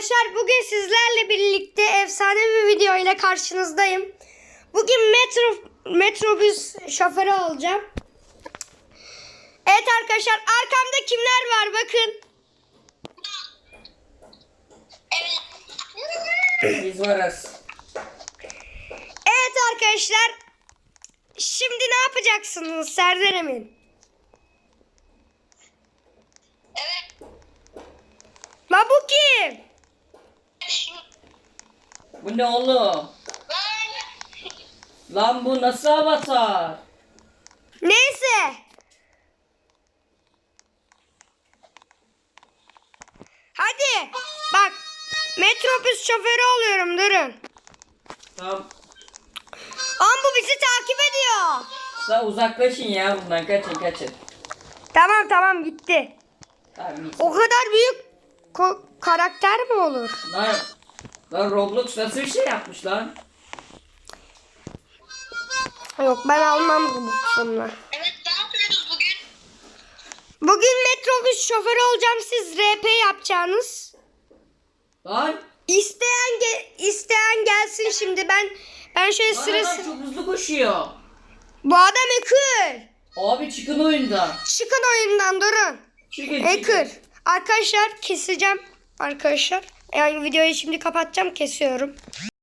arkadaşlar bugün sizlerle birlikte efsane bir video ile karşınızdayım. Bugün metro metrobüs şoförü olacağım. Evet arkadaşlar arkamda kimler var bakın. Biz varız. Evet arkadaşlar şimdi ne yapacaksınız Serdar Emin? Evet. La bu kim? Bu ne oğlum? Lan bu nasıl avatar? Neyse. Hadi bak metrobüs şoförü oluyorum durun. Tamam. Ama bu bizi takip ediyor. Lan uzaklaşın ya bundan kaçın kaçın. Tamam tamam gitti. Tamam. O kadar büyük karakter mi olur? Lan, lan Roblox nasıl bir şey yapmış lan? Yok ben almam bu sonuna. evet ne yapıyoruz bugün? Bugün metrobüs şoförü olacağım siz RP yapacaksınız. Lan. İsteyen ge- isteyen gelsin şimdi ben ben şöyle Lan sırası. adam çok hızlı koşuyor. Bu adam Ekür. Abi çıkın oyundan. Çıkın oyundan durun. Çıkın Ekür. Arkadaşlar keseceğim arkadaşlar. Yani videoyu şimdi kapatacağım kesiyorum.